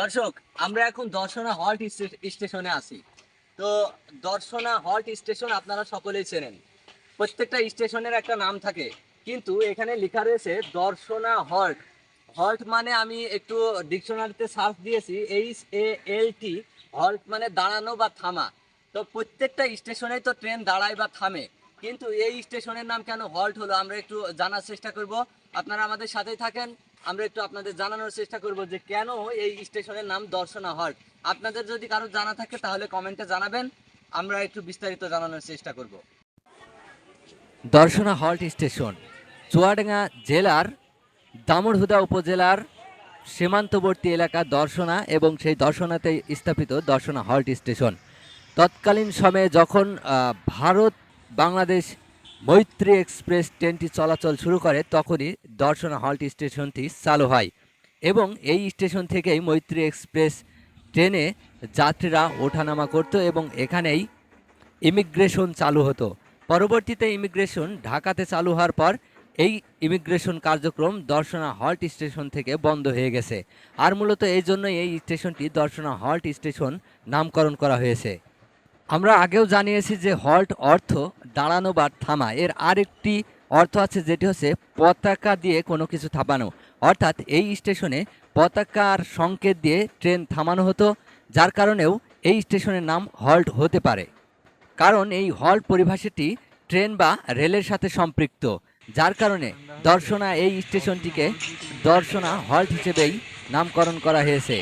দর্শক, আমরা এখন দর্শনা হল্ট স্টেশনে আছি। তো দর্শনা হল্ট স্টেশন আপনারা সকলেই চেনেন। প্রত্যেকটা স্টেশনের একটা নাম থাকে, কিন্তু এখানে লেখা রয়েছে দর্শনা হল্ট। হল্ট মানে আমি একটু ডিকশনারিতে সার্চ দিয়েছি H A L T halt মানে দাঁড়ানো বা থামা। তো প্রত্যেকটা স্টেশনে তো ট্রেন দাঁড়ায় বা থামে, কিন্তু এই স্টেশনের নাম কেন হল্ট হলো আমরা একটু জানার চেষ্টা করব। আপনারা আমাদের সাথেই থাকেন। আমরা একটু আপনাদের জানানোর চেষ্টা করব যে কেন এই স্টেশনের নাম দর্শনা হল্ট আপনাদের যদি কারও জানা থাকে তাহলে কমেন্টে জানাবেন। আমরা একটু বিস্তারিত জানানোর চেষ্টা করব। দর্শনা হল্ট স্টেশন, চুয়াডাঙ্গা জেলার দামুড়হুদা উপজেলার সীমান্তবর্তী এলাকা দর্শনা এবং সেই দর্শনাতে স্থাপিত দর্শনা হল্ট স্টেশন। তৎকালীন সময়ে যখন ভারত, বাংলাদেশ মৈত্রী এক্সপ্রেস ট্রেনটি চলাচল শুরু করে তখনই দর্শনা হল্ট স্টেশনটি চালু হয় এবং এই স্টেশন থেকেই মৈত্রী এক্সপ্রেস ট্রেনে যাত্রীরা ওঠানামা করত এবং এখানেই ইমিগ্রেশন চালু হতো। পরবর্তীতে ইমিগ্রেশন ঢাকাতে চালু হওয়ার পর এই ইমিগ্রেশন কার্যক্রম দর্শনা হল্ট স্টেশন থেকে বন্ধ হয়ে গেছে। আর মূলত এই জন্যই এই স্টেশনটি দর্শনা হল্ট স্টেশন নামকরণ করা হয়েছে। আমরা আগেও জানিয়েছি যে হল্ট অর্থ দাঁড়ানো বা থামা। এর আরেকটি অর্থ আছে যেটি হচ্ছে পতাকা দিয়ে কোনো কিছু থামানো। অর্থাৎ এই স্টেশনে পতাকার সংকেত দিয়ে ট্রেন থামানো হতো, যার কারণেও এই স্টেশনের নাম হল্ট হতে পারে। কারণ এই হল্ট পরিভাষাটি ট্রেন বা রেলের সাথে সম্পৃক্ত, যার কারণে দর্শনা এই স্টেশনটিকে দর্শনা হল্ট হিসেবেই নামকরণ করা হয়েছে।